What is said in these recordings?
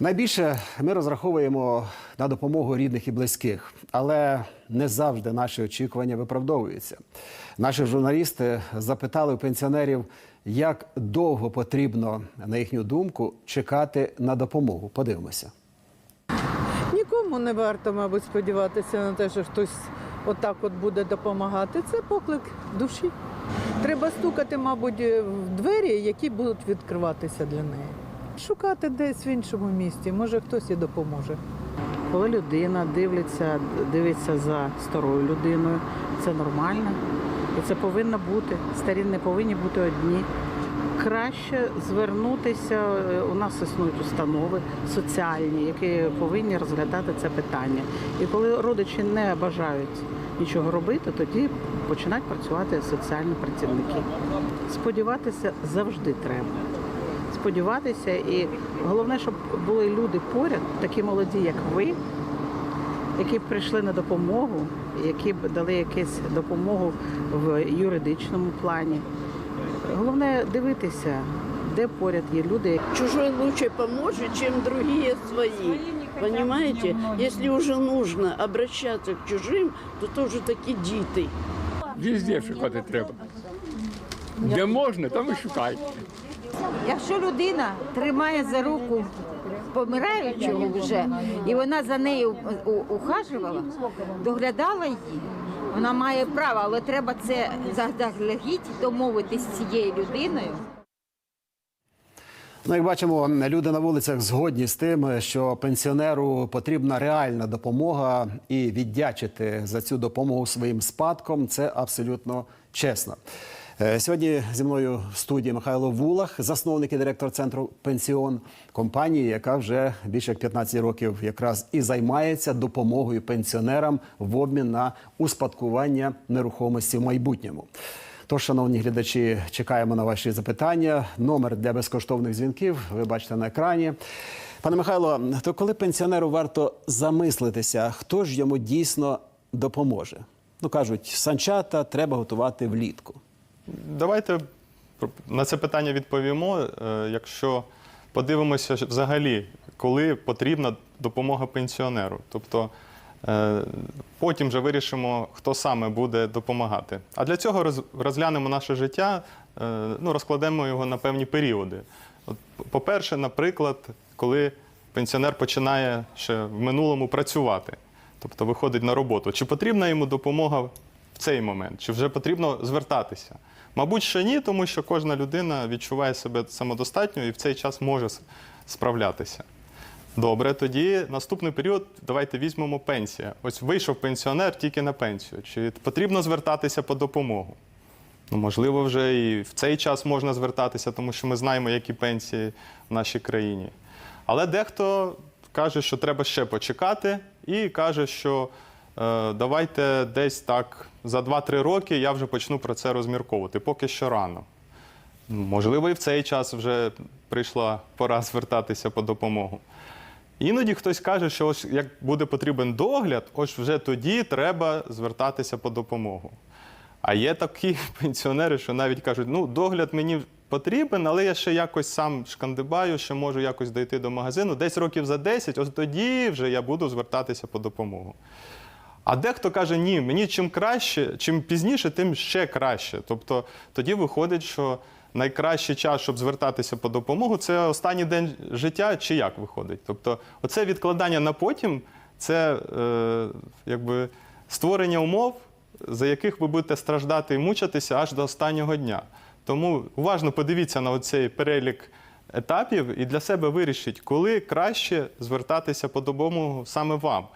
Найбільше ми розраховуємо на допомогу рідних і близьких, але не завжди наші очікування виправдовуються. Наші журналісти запитали у пенсіонерів, як довго потрібно, на їхню думку, чекати на допомогу. Подивимося. Нікому не варто, мабуть, сподіватися на те, що хтось отак от буде допомагати. Це поклик душі. Треба стукати, мабуть, в двері, які будуть відкриватися для неї. Шукати десь в іншому місті, може хтось і допоможе. Коли людина дивиться, дивиться за старою людиною, це нормально. І це повинно бути. Старі не повинні бути одні. Краще звернутися. У нас існують установи соціальні, які повинні розглядати це питання. І коли родичі не бажають нічого робити, тоді починають працювати соціальні працівники. Сподіватися завжди треба сподіватися. І головне, щоб були люди поряд, такі молоді, як ви, які б прийшли на допомогу, які б дали якусь допомогу в юридичному плані. Головне дивитися, де поряд є люди, Чужой лучше поможет, чем другие свои. Понимаете? Если уже нужно обращаться к чужим, то тоже таки діти. Везде шукати треба. Де можна, там і шукай. Якщо людина тримає за руку помираючого вже, і вона за нею ухажувала, доглядала її, вона має право, але треба це заздалегідь домовитись з цією людиною. Ну, як бачимо, люди на вулицях згодні з тим, що пенсіонеру потрібна реальна допомога і віддячити за цю допомогу своїм спадком це абсолютно чесно. Е, Сьогодні зі мною в студії Михайло Вулах, засновник і директор центру пенсіон компанії, яка вже більше як 15 років якраз і займається допомогою пенсіонерам в обмін на успадкування нерухомості в майбутньому. Тож, шановні глядачі, чекаємо на ваші запитання. Номер для безкоштовних дзвінків ви бачите на екрані. Пане Михайло, то коли пенсіонеру варто замислитися, хто ж йому дійсно допоможе? Ну кажуть, санчата треба готувати влітку. Давайте на це питання відповімо. Е, Якщо подивимося взагалі, коли потрібна допомога пенсіонеру. Тобто е, потім вже вирішимо, хто саме буде допомагати. А для цього розглянемо наше життя, е, ну, розкладемо його на певні періоди. По-перше, наприклад, коли пенсіонер починає ще в минулому працювати, тобто виходить на роботу, чи потрібна йому допомога в цей момент? Чи вже потрібно звертатися? Мабуть, що ні, тому що кожна людина відчуває себе самодостатньою і в цей час може справлятися. Добре, тоді наступний період давайте візьмемо пенсія. Ось вийшов пенсіонер тільки на пенсію. Чи потрібно звертатися по допомогу? Ну, можливо, вже і в цей час можна звертатися, тому що ми знаємо, які пенсії в нашій країні. Але дехто каже, що треба ще почекати, і каже, що давайте десь так за 2-3 роки я вже почну про це розмірковувати. Поки що рано. Можливо, і в цей час вже прийшла пора звертатися по допомогу. Іноді хтось каже, що ось як буде потрібен догляд, ось вже тоді треба звертатися по допомогу. А є такі пенсіонери, що навіть кажуть, ну, догляд мені потрібен, але я ще якось сам шкандибаю, ще можу якось дойти до магазину. Десь років за 10, ось тоді вже я буду звертатися по допомогу. А дехто каже, ні, мені чим краще, чим пізніше, тим ще краще. Тобто тоді виходить, що найкращий час, щоб звертатися по допомогу, це останній день життя, чи як виходить. Тобто, оце відкладання на потім це е, якби створення умов, за яких ви будете страждати і мучитися аж до останнього дня. Тому уважно подивіться на цей перелік етапів і для себе вирішіть, коли краще звертатися по допомогу саме вам.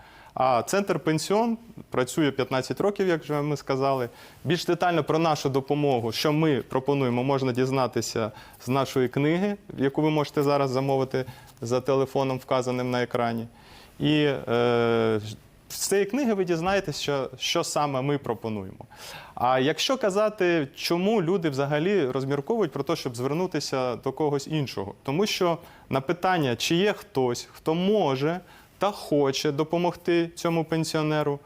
А центр пенсіон працює 15 років, як вже ми сказали. Більш детально про нашу допомогу, що ми пропонуємо, можна дізнатися з нашої книги, яку ви можете зараз замовити за телефоном, вказаним на екрані. І е, з цієї книги ви дізнаєтесь, що, що саме ми пропонуємо. А якщо казати, чому люди взагалі розмірковують про те, щоб звернутися до когось іншого, тому що на питання, чи є хтось, хто може та хоче допомогти цьому пенсіонеру,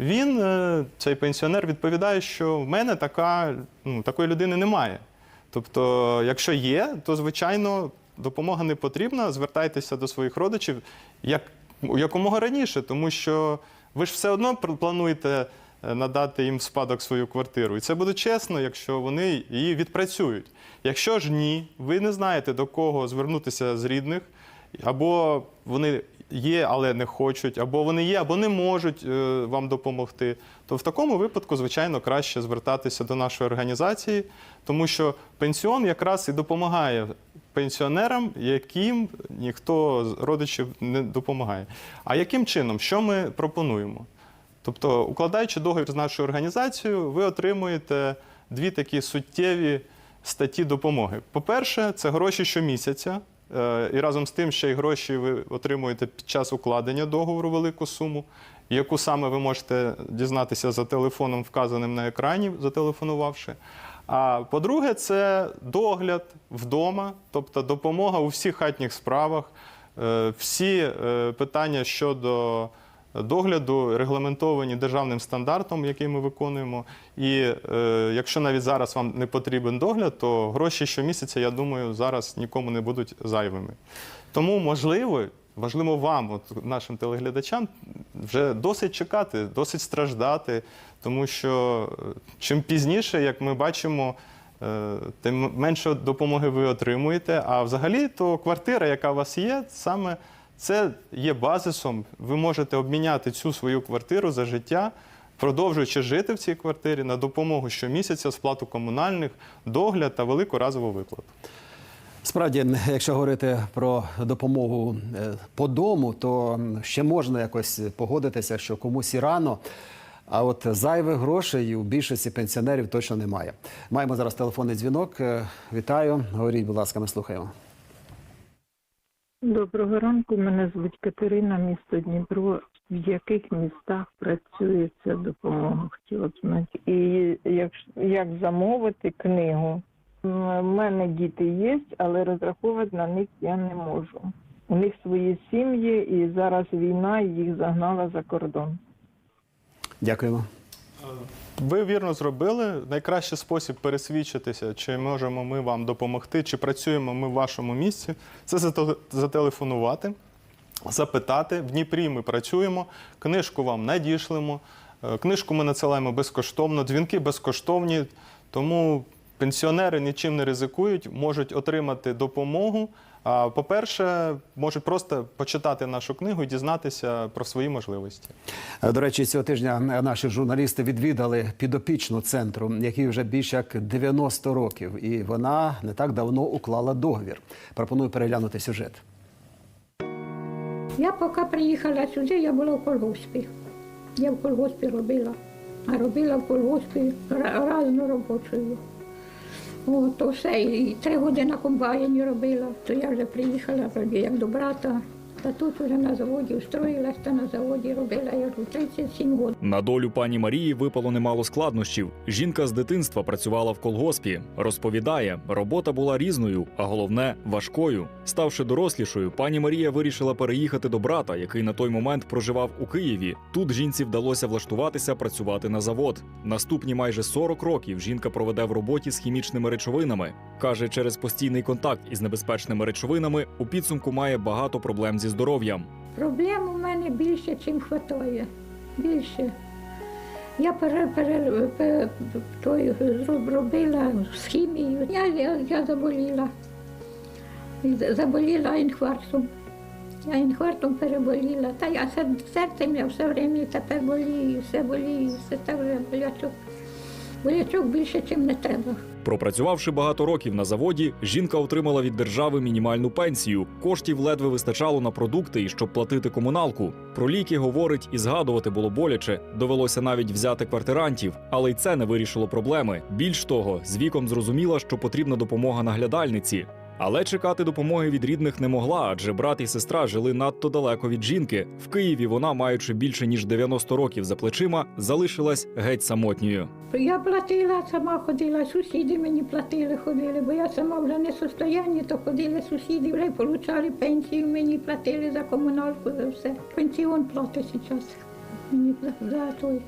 він, е, цей пенсіонер, відповідає, що в мене така, ну, такої людини немає. Тобто, якщо є, то звичайно допомога не потрібна, звертайтеся до своїх родичів як, якомога раніше, тому що ви ж все одно плануєте е, надати їм в спадок свою квартиру. І це буде чесно, якщо вони її відпрацюють. Якщо ж ні, ви не знаєте до кого звернутися з рідних, або вони є, але не хочуть, або вони є, або не можуть е, вам допомогти, то в такому випадку, звичайно, краще звертатися до нашої організації, тому що пенсіон якраз і допомагає пенсіонерам, яким ніхто з родичів не допомагає. А яким чином? Що ми пропонуємо? Тобто, укладаючи договір з нашою організацією, ви отримуєте дві такі суттєві статті допомоги. По-перше, це гроші щомісяця. Е, І разом з тим ще й гроші ви отримуєте під час укладення договору велику суму, яку саме ви можете дізнатися за телефоном, вказаним на екрані, зателефонувавши. А по-друге, це догляд вдома, тобто допомога у всіх хатніх справах, Е, всі е, питання щодо догляду регламентовані державним стандартом, який ми виконуємо. І е, якщо навіть зараз вам не потрібен догляд, то гроші щомісяця, я думаю, зараз нікому не будуть зайвими. Тому можливо. Важливо вам, от нашим телеглядачам, вже досить чекати, досить страждати, тому що е, чим пізніше, як ми бачимо, е, тим менше допомоги ви отримуєте. А взагалі, то квартира, яка у вас є, саме це є базисом. Ви можете обміняти цю свою квартиру за життя, продовжуючи жити в цій квартирі на допомогу щомісяця, сплату комунальних, догляд та велику разову виплату. Справді, якщо говорити про допомогу е, по дому, то ще можна якось погодитися, що комусь і рано. А от зайвих грошей у більшості пенсіонерів точно немає. Маємо зараз телефонний дзвінок. Е, Вітаю. Говоріть, будь ласка, ми слухаємо. Доброго ранку. Мене звуть Катерина, місто Дніпро. В яких містах працює ця допомога? Хотіла б знати. І як, як замовити книгу? У мене діти є, але розраховувати на них я не можу. У них свої сім'ї, і зараз війна їх загнала за кордон. Дякуємо. Ви вірно зробили. Найкращий спосіб пересвідчитися, чи можемо ми вам допомогти, чи працюємо ми в вашому місці, це зателефонувати, запитати. В Дніпрі ми працюємо, книжку вам надішлемо, е, книжку ми надсилаємо безкоштовно, дзвінки безкоштовні. Тому пенсіонери нічим не ризикують, можуть отримати допомогу. А по-перше, можуть просто почитати нашу книгу і дізнатися про свої можливості. Е, До речі, цього тижня наші журналісти відвідали підопічну центру, який вже більше як 90 років, і вона не так давно уклала договір. Пропоную переглянути сюжет. Я поки приїхала сюди, я була в колгоспі. Я в колгоспі робила. А робила в колгоспі ра- різну робочою. О, то все, і три години на комбайні робила, то я вже приїхала як до брата. Та тут вже на заводі устроїлась, та на заводі робила я вже 37 років. На долю пані Марії випало немало складнощів. Жінка з дитинства працювала в колгоспі. Розповідає, робота була різною, а головне важкою. Ставши дорослішою, пані Марія вирішила переїхати до брата, який на той момент проживав у Києві. Тут жінці вдалося влаштуватися працювати на завод. Наступні майже 40 років жінка проведе в роботі з хімічними речовинами. каже, через постійний контакт із небезпечними речовинами у підсумку має багато проблем зі здоров'ям. Проблем у мене більше, чим вистачає. Більше. Я пере, пере, з хімією. Я, я, я заболіла. Заболіла інфарктом. Я інфарктом переболіла. Та я серцем я все время тепер болію, все болію, все так болячок. Болячок більше, чим не треба. Пропрацювавши багато років на заводі, жінка отримала від держави мінімальну пенсію. Коштів ледве вистачало на продукти і щоб платити комуналку. Про ліки говорить і згадувати було боляче. Довелося навіть взяти квартирантів, але й це не вирішило проблеми. Більш того, з віком зрозуміла, що потрібна допомога наглядальниці. Але чекати допомоги від рідних не могла, адже брат і сестра жили надто далеко від жінки. В Києві вона, маючи більше ніж 90 років за плечима, залишилась геть самотньою. Я платила, сама ходила, сусіди мені платили, ходили, бо я сама вже не состоянні, то ходили сусіди, вже отримали пенсію, мені платили за комуналку, за все. Пенсіон платить зараз мені за той,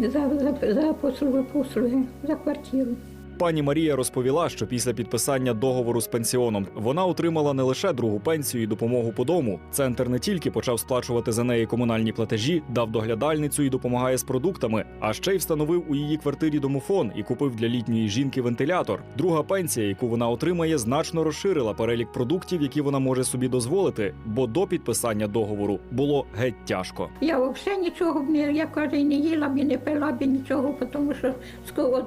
за, за, за послуги, послуги, за квартиру. Пані Марія розповіла, що після підписання договору з пенсіоном вона отримала не лише другу пенсію і допомогу по дому. Центр не тільки почав сплачувати за неї комунальні платежі, дав доглядальницю і допомагає з продуктами, а ще й встановив у її квартирі домофон і купив для літньої жінки вентилятор. Друга пенсія, яку вона отримає, значно розширила перелік продуктів, які вона може собі дозволити, бо до підписання договору було геть тяжко. Я взагалі нічого б не, я кажу, і не їла б, і не пила б нічого, тому що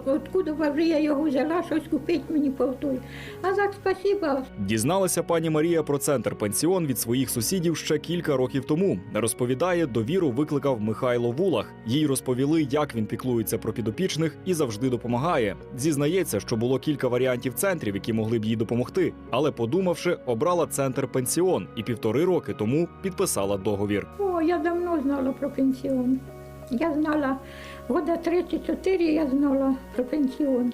откуда вже його взяла, щось купити мені повтой. А так спасіба, Дізналася пані Марія про центр пенсіон від своїх сусідів ще кілька років тому. Розповідає, довіру викликав Михайло Вулах. Їй розповіли, як він піклується про підопічних і завжди допомагає. Зізнається, що було кілька варіантів центрів, які могли б їй допомогти. Але подумавши, обрала центр пенсіон і півтори роки тому підписала договір. о, я давно знала про пенсіон. Я знала, года 34 я знала про пенсіон.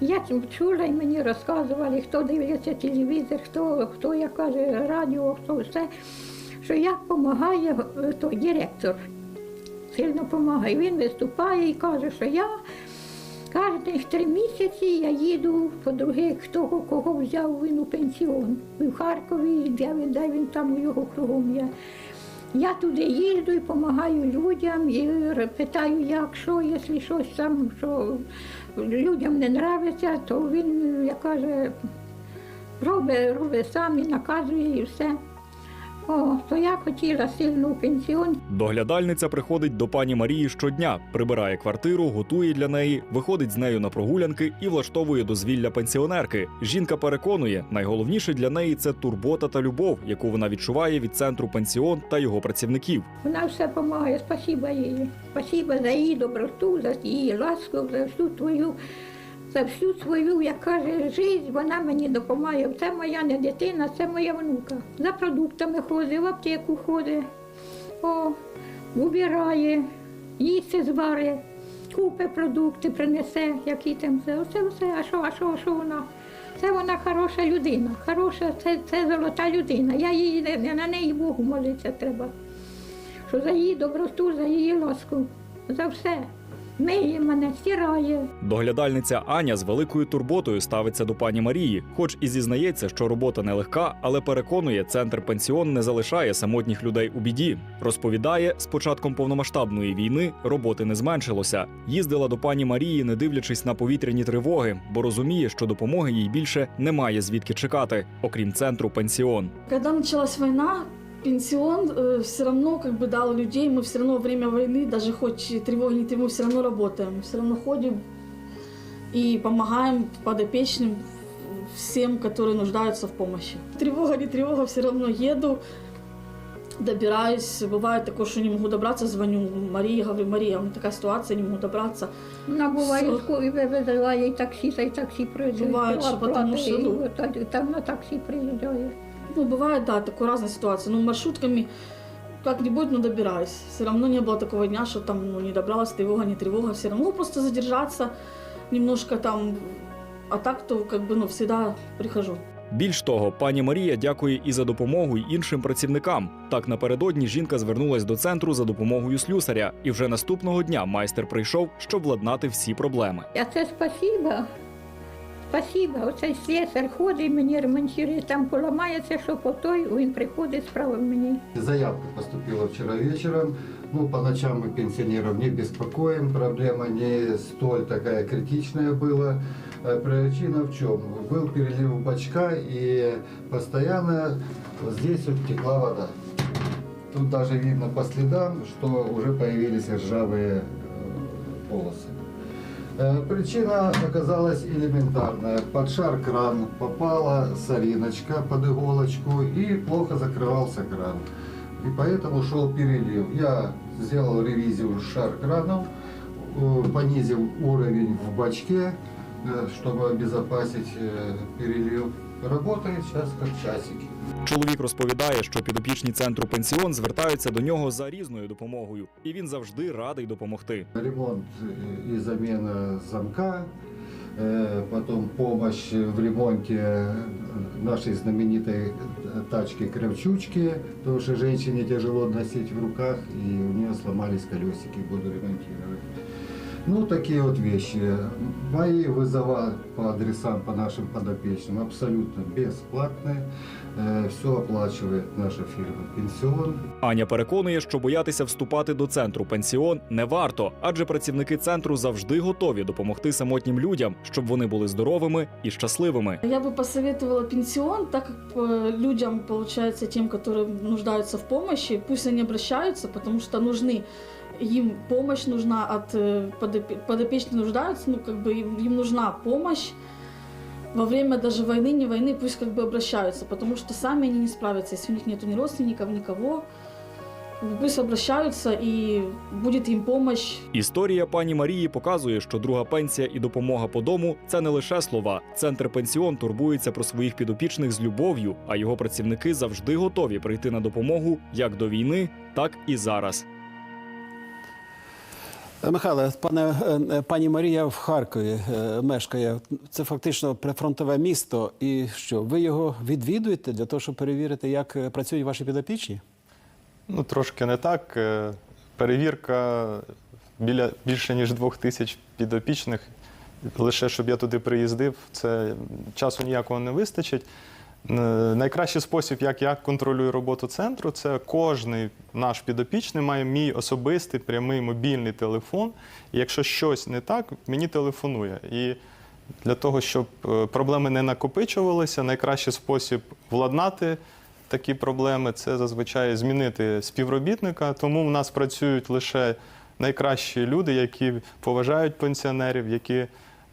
Я чула і мені розказували, хто дивиться телевізор, хто, хто як каже, радіо, хто все, що як допомагає е, той директор. Сильно допомагає. Він виступає і каже, що я кожних три місяці я їду по других, хто кого взяв він у пенсіон. В Харкові, де він, де він там у його кругом є. Я туди їжджу і допомагаю людям, і питаю, як що, якщо щось там, що людям не подобається, то він, каже, робить, робить сам і наказує і все. О, то я хотіла сильно у пенсіон. Доглядальниця приходить до пані Марії щодня, прибирає квартиру, готує для неї, виходить з нею на прогулянки і влаштовує дозвілля пенсіонерки. Жінка переконує, найголовніше для неї це турбота та любов, яку вона відчуває від центру пенсіон та його працівників. Вона все допомагає, спасіба їй. Спасіба за її доброту, за її ласку, за всю твою, за всю свою, як каже, життя, вона мені допомагає. Це моя не дитина, це моя внука. За продуктами ходить, в аптеку ходить, о, убирає, їсти зварить, купить продукти, принесе, які там все. Оце все. А що, а що, а що вона? Це вона хороша людина, хороша, це, це золота людина. Я її на неї Богу молитися треба що за її доброту, за її ласку, за все. Миє мене, стирає. Доглядальниця Аня з великою турботою ставиться до пані Марії, хоч і зізнається, що робота нелегка, але переконує, центр пенсіон не залишає самотніх людей у біді. Розповідає, з початком повномасштабної війни роботи не зменшилося. Їздила до пані Марії, не дивлячись на повітряні тривоги, бо розуміє, що допомоги їй більше немає звідки чекати, окрім центру пенсіон. Когда началась война, пенсион все равно как бы дал людей, мы все равно во время войны, даже хоть и тревоги не тревоги, все равно работаем, все равно ходим и помогаем подопечным всем, которые нуждаются в помощи. Тревога, не тревога, все равно еду, добираюсь. Бывает такое, что не могу добраться, звоню Марии, говорю, Мария, у меня такая ситуация, не могу добраться. Вона буває Все. ско- і визиває і таксі, та й таксі приїжджає. Буває, що Оплата, потому що, і ну, от так- там на таксі приїжджає. Ну, бывает, да, такой разная ситуация. Ну, маршрутками как-нибудь, но добираюсь. Все равно не было такого дня, что там ну, не добралась, тревога, не тревога. Все равно просто задержаться немножко там. А так то как бы, ну, всегда прихожу. Більш того, пані Марія дякує і за допомогу й іншим працівникам. Так напередодні жінка звернулась до центру за допомогою слюсаря, і вже наступного дня майстер прийшов, щоб владнати всі проблеми. А це спасіба. Спасіба. Оцей слесар ходить, мені ремонтує, там поламається, що по той, він приходить, справив мені. Заявка поступила вчера вечером. Ну, по ночам мы пенсионеров не беспокоим, проблема не столь такая критичная была. Э, Причина в чем? Был перелив бачка и постоянно вот здесь вот текла вода. Тут даже видно по следам, что уже появились ржавые э, полосы. Э, Причина оказалась элементарная. Под шар кран попала сориночка под иголочку и плохо закрывался кран. И поэтому шел перелив. Я сделал ревизию шар кранов, э, понизил уровень в бачке, э, чтобы обезопасить э, перелив. Работает сейчас как часики. Чоловік розповідає, що підопічні центру пенсіон звертаються до нього за різною допомогою, і він завжди радий допомогти. Ремонт э, и замена замка, э, потом помощь в ремонте э, нашей знаменитой э, тачки Кравчучки, потому что женщине тяжело носить в руках, и у нее сломались колесики, буду ремонтировать. Ну, такие вот вещи. Мои вызова по адресам, по нашим подопечным абсолютно бесплатные. Все оплачивает наша фирма «Пенсион». Аня переконує, що боятися вступати до центру пенсіон не варто, адже працівники центру завжди готові допомогти самотнім людям, щоб вони були здоровими і щасливими. Я бы посоветовала пенсион, так как э, людям, получается, тем, которые нуждаются в помощи, пусть они обращаются, потому что нужны им помощь нужна от э, подопе- подопечные нуждаются, ну как бы им, им нужна помощь во время даже войны, не войны, пусть как бы обращаются, потому что сами они не справятся, если у них нету ни родственников, никого. Пусть обращаются и будет им помощь Історія пані Марії показує, що друга пенсія і допомога по дому це не лише слова. Центр пенсіон турбується про своїх підопічних з любов'ю, а його працівники завжди готові прийти на допомогу як до війни, так і зараз. Е, Михайле, пане е, е, пані Марія в Харкові мешкає. Це фактично прифронтове місто. І що ви його відвідуєте для того, щоб перевірити, як працюють ваші підопічні? Ну, трошки не так. Перевірка біля більше ніж двох тисяч підопічних. Лише щоб я туди приїздив, це часу ніякого не вистачить. Е, Найкращий спосіб, як я контролюю роботу центру, це кожний наш підопічний має мій особистий прямий мобільний телефон. І якщо щось не так, мені телефонує. І для того, щоб е, проблеми не накопичувалися, найкращий спосіб владнати такі проблеми це зазвичай змінити співробітника. Тому в нас працюють лише найкращі люди, які поважають пенсіонерів, які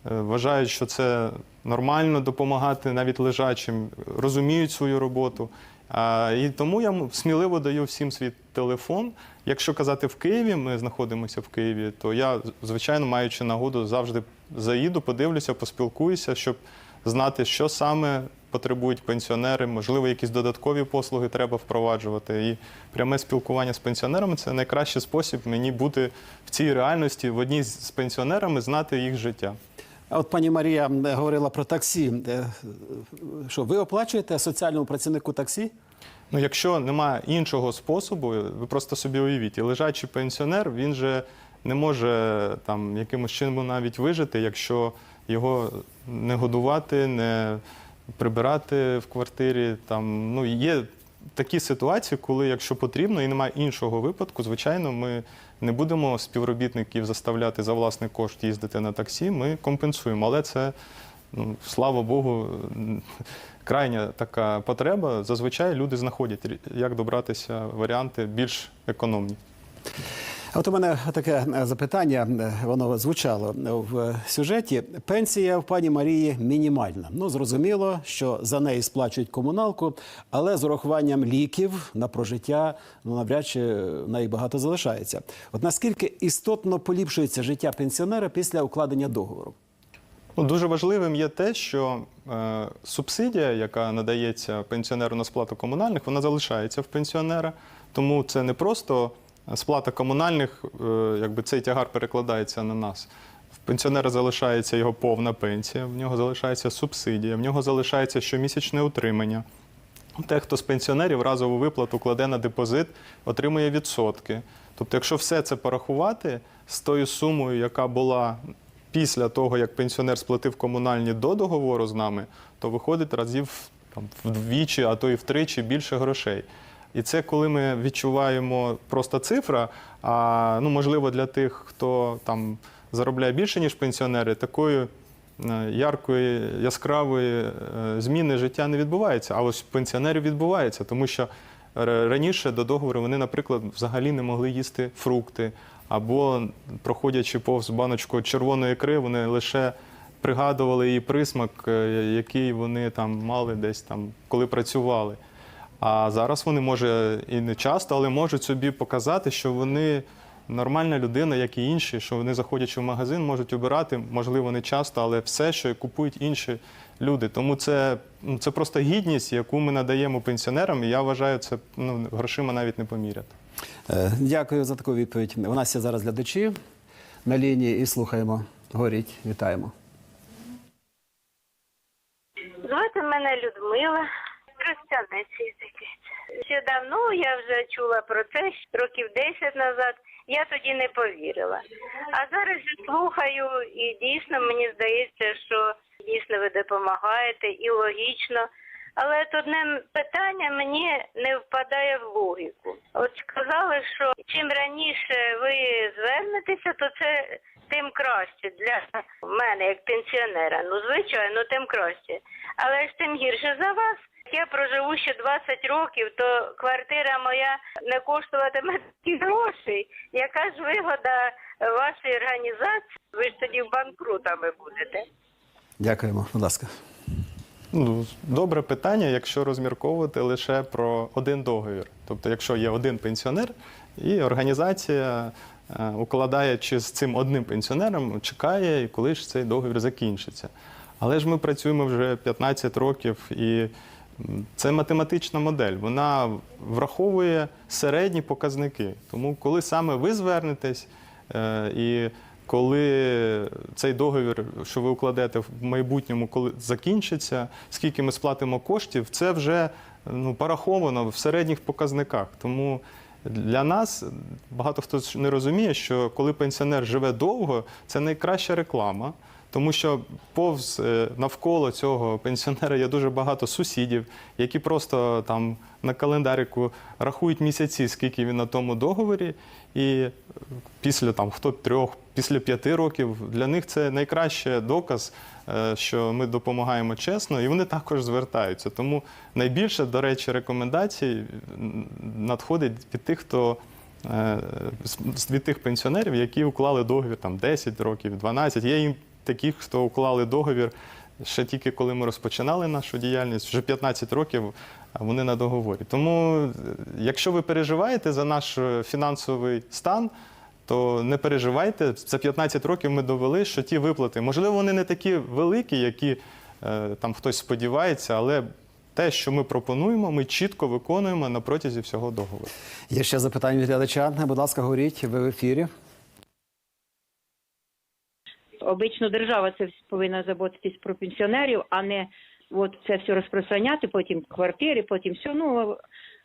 вважають, що це нормально допомагати навіть лежачим, розуміють свою роботу. І тому я сміливо даю всім свій телефон. Якщо казати в Києві, ми знаходимося в Києві, то я, звичайно, маючи нагоду, завжди заїду, подивлюся, поспілкуюся, щоб знати, що саме потребують пенсіонери, можливо, якісь додаткові послуги треба впроваджувати. І пряме спілкування з пенсіонерами це найкращий спосіб мені бути в цій реальності, в одній з з пенсіонерами, знати їх життя. А от пані Марія говорила про таксі. Е, Що ви оплачуєте соціальному працівнику таксі? Ну, якщо немає іншого способу, ви просто собі уявіть, і лежачий пенсіонер він же не може там якимось чином навіть вижити, якщо його не годувати, не прибирати в квартирі. Там ну є такі ситуації, коли, якщо потрібно і немає іншого випадку, звичайно, ми не будемо співробітників заставляти за власний кошт їздити на таксі. Ми компенсуємо, але це. Ну, слава Богу, крайня така потреба. Зазвичай люди знаходять, як добратися варіанти більш економні. От у мене таке е, запитання, е, воно звучало в сюжеті. Пенсія в пані Марії мінімальна. Ну зрозуміло, що за неї сплачують комуналку, але з урахуванням ліків на прожиття ну навряд чи в залишається. От наскільки істотно поліпшується життя пенсіонера після укладення договору? Ну, дуже важливим є те, що е, субсидія, яка надається пенсіонеру на сплату комунальних, вона залишається в пенсіонера. Тому це не просто сплата комунальних, е, якби цей тягар перекладається на нас. В пенсіонера залишається його повна пенсія, в нього залишається субсидія, в нього залишається щомісячне утримання. Те, хто з пенсіонерів разову виплату кладе на депозит, отримує відсотки. Тобто, якщо все це порахувати з тою сумою, яка була після того, як пенсіонер сплатив комунальні до договору з нами, то виходить разів там, вдвічі, а то і втричі більше грошей. І це коли ми відчуваємо просто цифра. А ну, можливо, для тих, хто там заробляє більше, ніж пенсіонери, такої е, яркої, яскравої е, зміни життя не відбувається. А ось пенсіонерів відбувається, тому що раніше до договору вони, наприклад, взагалі не могли їсти фрукти, або проходячи повз баночку червоної ікри, вони лише пригадували її присмак, е, який вони там мали десь там, коли працювали. А зараз вони, може, і не часто, але можуть собі показати, що вони нормальна людина, як і інші, що вони, заходячи в магазин, можуть обирати, можливо, не часто, але все, що купують інші люди. Тому це, це просто гідність, яку ми надаємо пенсіонерам, і я вважаю, це ну, грошима навіть не поміряти. Е, Дякую за таку відповідь. У нас є зараз глядачі на лінії і слухаємо. Горіть, вітаємо. Звати мене Людмила, Тростянець язики. ще давно я вже чула про це років 10 назад. Я тоді не повірила. А зараз я слухаю, і дійсно мені здається, що дійсно ви допомагаєте і логічно. Але тут одне питання мені не впадає в логіку. От сказали, що чим раніше ви звернетеся, то це тим краще для мене, як пенсіонера. Ну, звичайно, тим краще. Але ж тим гірше за вас. Я проживу ще 20 років, то квартира моя не коштуватиме такі грошей. Яка ж вигода вашої організації? Ви ж тоді банкрутами будете. Дякуємо, будь ласка. Ну, добре питання, якщо розмірковувати лише про один договір. Тобто, якщо є один пенсіонер, і організація е, укладає чи з цим одним пенсіонером, чекає, і коли ж цей договір закінчиться. Але ж ми працюємо вже 15 років, і це математична модель. Вона враховує середні показники. Тому, коли саме ви звернетесь, е, і коли цей договір, що ви укладете в майбутньому, коли закінчиться, скільки ми сплатимо коштів, це вже ну, пораховано в середніх показниках. Тому для нас багато хто не розуміє, що коли пенсіонер живе довго, це найкраща реклама. Тому що повз е, навколо цього пенсіонера є дуже багато сусідів, які просто там на календарику рахують місяці, скільки він на тому договорі, і е, після там хто трьох, після п'яти років для них це найкращий доказ, е, що ми допомагаємо чесно, і вони також звертаються. Тому найбільше, до речі, рекомендацій надходить від тих, хто від тих пенсіонерів, які уклали договір там 10 років, 12. Є їм таких, хто уклали договір ще тільки коли ми розпочинали нашу діяльність, вже 15 років вони на договорі. Тому, е, якщо ви переживаєте за наш е, фінансовий стан, то не переживайте. За 15 років ми довели, що ті виплати, можливо, вони не такі великі, які е, там хтось сподівається, але те, що ми пропонуємо, ми чітко виконуємо на протязі всього договору. Є ще запитання від глядача. Будь ласка, говоріть, ви в ефірі. Обично держава це повинна заботитись про пенсіонерів, а не от це все розпространяти, потім квартири, потім все. Ну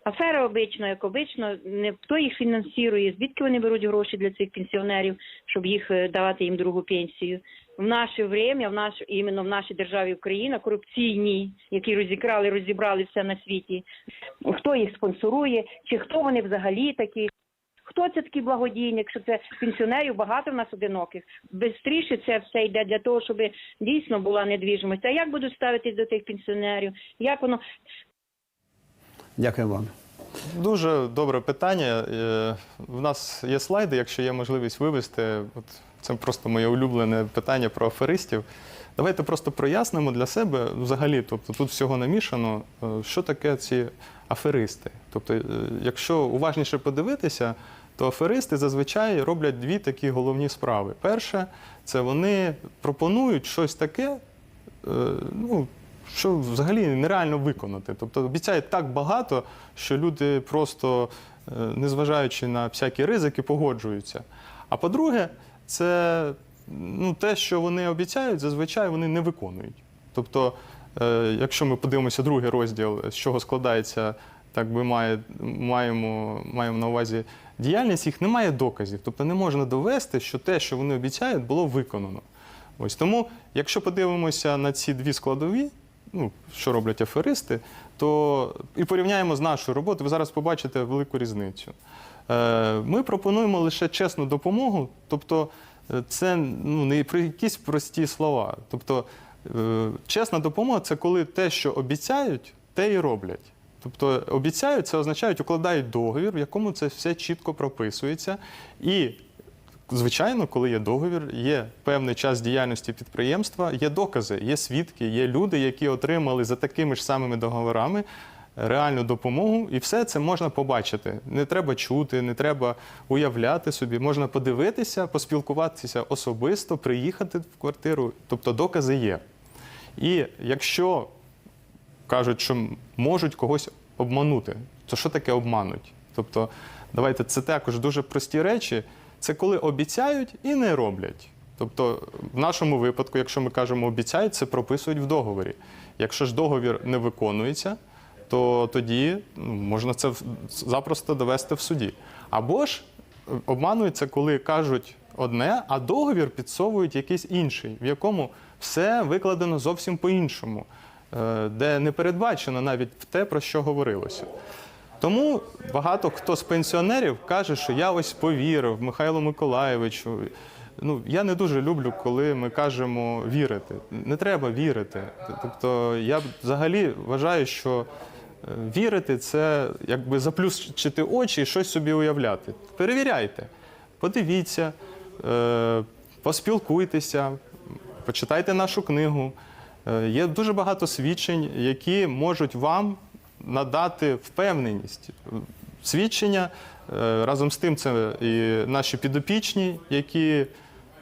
афера обично, як обично, не хто їх фінансує, звідки вони беруть гроші для цих пенсіонерів, щоб їх е, давати їм другу пенсію. В наше время, в наш іменно в нашій державі Україна, корупційні, які розікрали, розібрали все на світі. Хто їх спонсорує, чи хто вони взагалі такі? Хто це такий благодійник? Якщо це пенсіонерів, багато в нас одиноких. Бистріше це все йде для того, щоб дійсно була недвіжимость. А як будуть ставитись до тих пенсіонерів? Як воно Дякуємо вам. Дуже добре питання. Е, В нас є слайди, якщо є можливість вивести. От це просто моє улюблене питання про аферистів. Давайте просто прояснимо для себе взагалі, тобто тут всього намішано, е, що таке ці аферисти. Тобто, е, якщо уважніше подивитися, то аферисти зазвичай роблять дві такі головні справи. Перше, це вони пропонують щось таке, е, ну, що взагалі нереально виконати. Тобто обіцяють так багато, що люди просто, е, незважаючи на всякі ризики, погоджуються. А по-друге, це ну, те, що вони обіцяють, зазвичай вони не виконують. Тобто, е, якщо ми подивимося другий розділ, з чого складається, так би має, маємо, маємо на увазі діяльність, їх немає доказів. Тобто не можна довести, що те, що вони обіцяють, було виконано. Ось тому, якщо подивимося на ці дві складові, ну, що роблять аферисти, то і порівняємо з нашою роботою, ви зараз побачите велику різницю. Е, Ми пропонуємо лише чесну допомогу, тобто е, це ну, не про якісь прості слова. Тобто, е, чесна допомога це коли те, що обіцяють, те і роблять. Тобто обіцяють, це означають, укладають договір, в якому це все чітко прописується. І Звичайно, коли є договір, є певний час діяльності підприємства, є докази, є свідки, є люди, які отримали за такими ж самими договорами реальну допомогу, і все це можна побачити. Не треба чути, не треба уявляти собі, можна подивитися, поспілкуватися особисто, приїхати в квартиру. Тобто докази є. І якщо кажуть, що можуть когось обманути, то що таке обмануть? Тобто, давайте це також дуже прості речі. Це коли обіцяють і не роблять. Тобто, в нашому випадку, якщо ми кажемо обіцяють, це прописують в договорі. Якщо ж договір не виконується, то тоді ну, можна це запросто довести в суді. Або ж е, обмануються, коли кажуть одне, а договір підсовують якийсь інший, в якому все викладено зовсім по-іншому, де не передбачено навіть те, про що говорилося. Тому багато хто з пенсіонерів каже, що я ось повірив Михайлу Миколаєвичу. Ну, я не дуже люблю, коли ми кажемо вірити. Не треба вірити. Тобто, я взагалі вважаю, що е, вірити це якби заплющити очі і щось собі уявляти. Перевіряйте, подивіться, е, поспілкуйтеся, почитайте нашу книгу. Е, Є дуже багато свідчень, які можуть вам надати впевненість. Свідчення е, разом з тим, це і наші підопічні, які,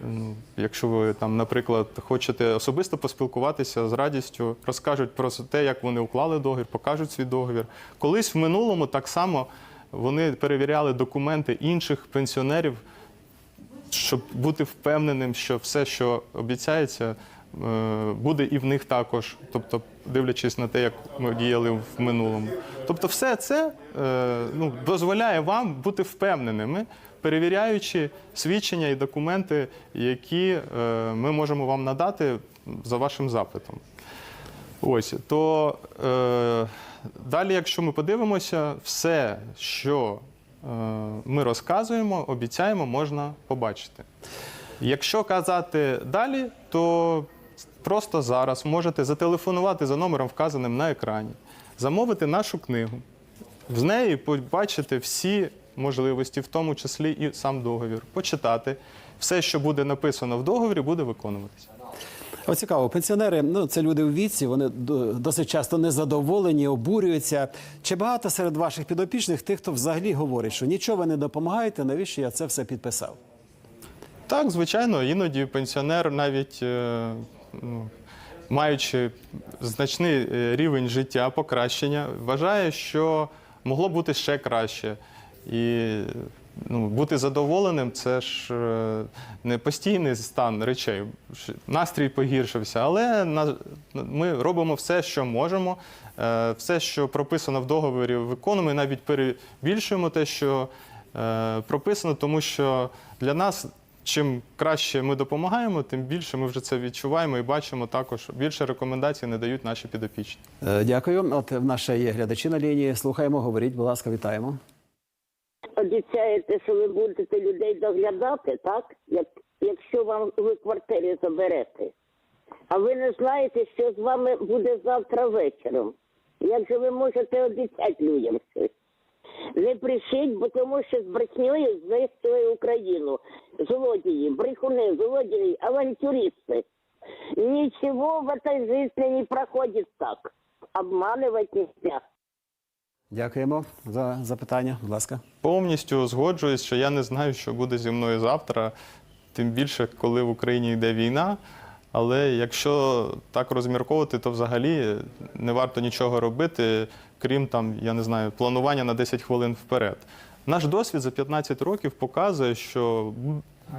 ну, якщо ви там, наприклад, хочете особисто поспілкуватися з радістю, розкажуть про те, як вони уклали договір, покажуть свій договір. Колись в минулому так само вони перевіряли документи інших пенсіонерів, щоб бути впевненим, що все, що обіцяється, буде і в них також, тобто дивлячись на те, як ми діяли в минулому. Тобто, все це е, ну, дозволяє вам бути впевненими, перевіряючи свідчення і документи, які е, ми можемо вам надати за вашим запитом. Ось то е, далі, якщо ми подивимося, все, що е, ми розказуємо, обіцяємо, можна побачити. Якщо казати далі, то просто зараз можете зателефонувати за номером, вказаним на екрані, замовити нашу книгу, з неї побачити всі можливості, в тому числі і сам договір, почитати. Все, що буде написано в договорі, буде виконуватися. О, цікаво, пенсіонери, ну це люди у віці, вони досить часто незадоволені, обурюються. Чи багато серед ваших підопічних тих, хто взагалі говорить, що нічого ви не допомагаєте, навіщо я це все підписав? Так, звичайно, іноді пенсіонер, навіть е, ну, маючи значний е, рівень життя, покращення, вважає, що могло бути ще краще. І ну, бути задоволеним це ж е, не постійний стан речей. Настрій погіршився, але ми робимо все, що можемо. Е, Все, що прописано в договорі, виконуємо і навіть перебільшуємо те, що прописано, тому що для нас чим краще ми допомагаємо, тим більше ми вже це відчуваємо і бачимо також. Більше рекомендацій не дають наші підопічні. Е, Дякую. От в нас ще є глядачі на лінії. Слухаємо, говоріть, будь ласка, вітаємо. Обіцяєте, що ви будете людей доглядати, так? Як, якщо вам ви квартирі заберете. А ви не знаєте, що з вами буде завтра вечором. Як же ви можете обіцяти людям щось? Не брешіть, бо тому що з брехнею знищили Україну. Злодії, брехуни, злодії, авантюристи. Ничего в этой жизни не проходит так. Обманывать нельзя. Дякуємо за запитання. Будь ласка. Повністю згоджуюсь, що я не знаю, що буде зі мною завтра, тим більше, коли в Україні йде війна. Але якщо так розмірковувати, то взагалі не варто нічого робити, крім там, я не знаю, планування на 10 хвилин вперед. Наш досвід за 15 років показує, що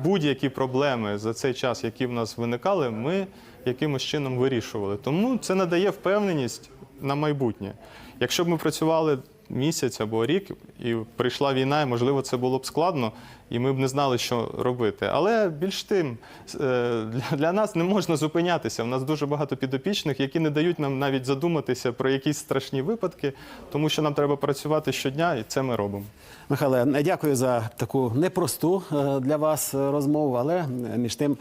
будь-які проблеми за цей час, які в нас виникали, ми якимось чином вирішували. Тому це надає впевненість на майбутнє. Якщо б ми працювали місяць або рік, і прийшла війна, і можливо це було б складно, і ми б не знали, що робити. Але більш тим, е, для, нас не можна зупинятися. У нас дуже багато підопічних, які не дають нам навіть задуматися про якісь страшні випадки, тому що нам треба працювати щодня, і це ми робимо. Михайле, дякую за таку непросту е, для вас е, розмову, але між тим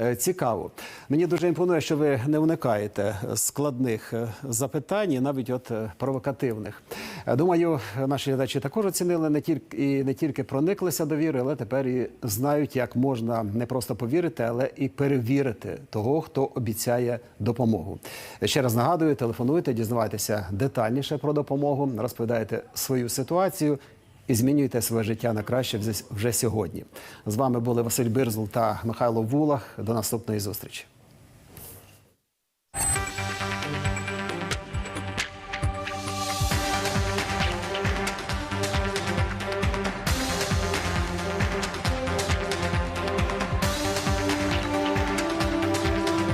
е, цікаву. Мені дуже імпонує, що ви не уникаєте складних е, запитань, навіть от е, провокативних. Думаю, наші глядачі також оцінили не тільки і не тільки прониклися до віри, але тепер і знають, як можна не просто повірити, але і перевірити того, хто обіцяє допомогу. Ще раз нагадую, телефонуйте, дізнавайтеся детальніше про допомогу, розповідайте свою ситуацію і змінюйте своє життя на краще вже сьогодні. З вами були Василь Бирзл та Михайло Вулах. До наступної зустрічі.